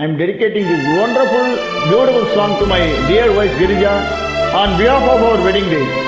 I am dedicating this wonderful, beautiful song to my dear wife Girija on behalf of our wedding day.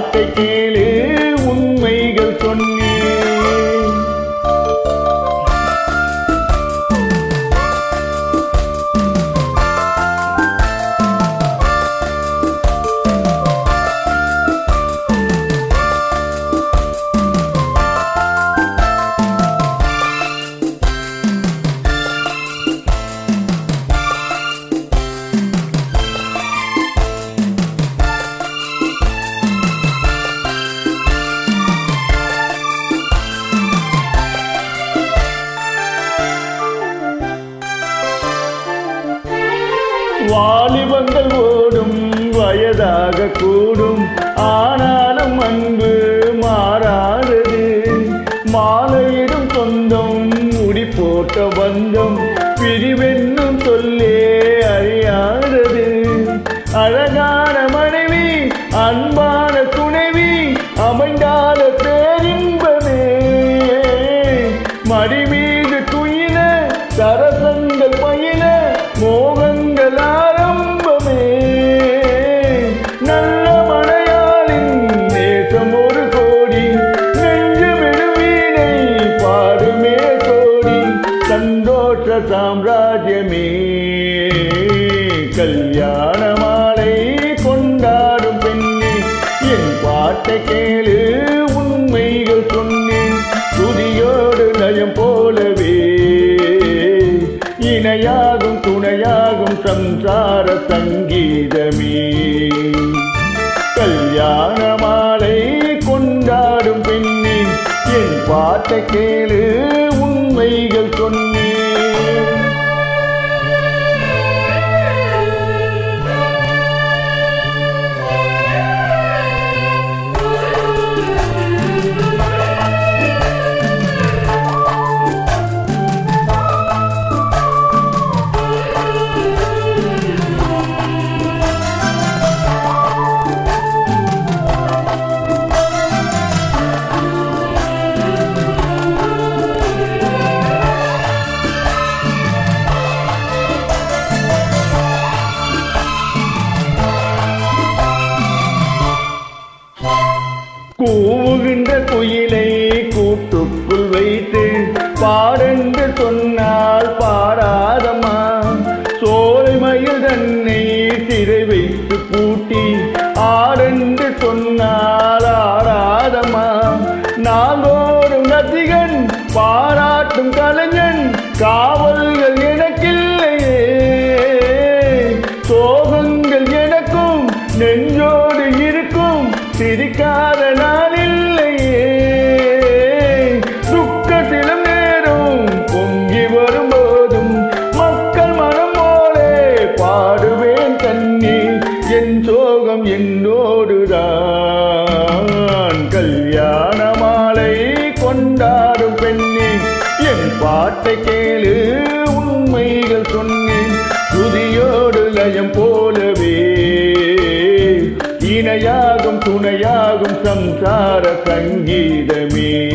வார்த்தை கீழே உண்மைகள் சொன்ன வாலிபங்கள் ஓடும் வயதாக கூடும். ஆனாலும் அன்பு மாறாதது. மாலையிடும் சொந்தம் முடி போட்ட பந்தம் பிரிவென்னும் சொல்லே அறியாதது. அழகான மனைவி அன்பான துணைவி அமைந்தால பேரின்பமே. மடிவி மாயமே கல்யாண மாலை கொண்டாடும் பெண்ணே என் பாட்டை கேளு உண்மைகள் சொன்னேன். துதியோடு நயம் போலவே. இணையாகும் துணையாகும் சம்சார சங்கீதமே. கல்யாண மாலை கொண்டாடும் பெண்ணே என் பாட்டை கேளு உண்மைகள் சொன்னேன். கூவுகின்ற குயிலை கூட்டுக்குள் வைத்து பாடென்று சொன்னால் பாடாதம்மா சோலை மயில் தன்னை சிறை வைத்து பூட்டி ஆடென்று சொன்னால் ஆடாதம்மா நாள்தோறும் ரசிகன் பாராட்டும் கலைஞன் காவல்கள் எனக்கில்லையே நேரும் பொங்கி வரும்போதும் மக்கள் மனம் போலே பாடுவேன் தண்ணீர் என் சோகம் என்னோடுதான். கல்யாண மாலை கொண்டாடும் பெண்ணே என் பாட்டை கேளு உண்மைகள் சொன்னேன். துதியோடு லயம் போலவே. இணையாகும் துணையாகும் சம்சார சங்கீதமே.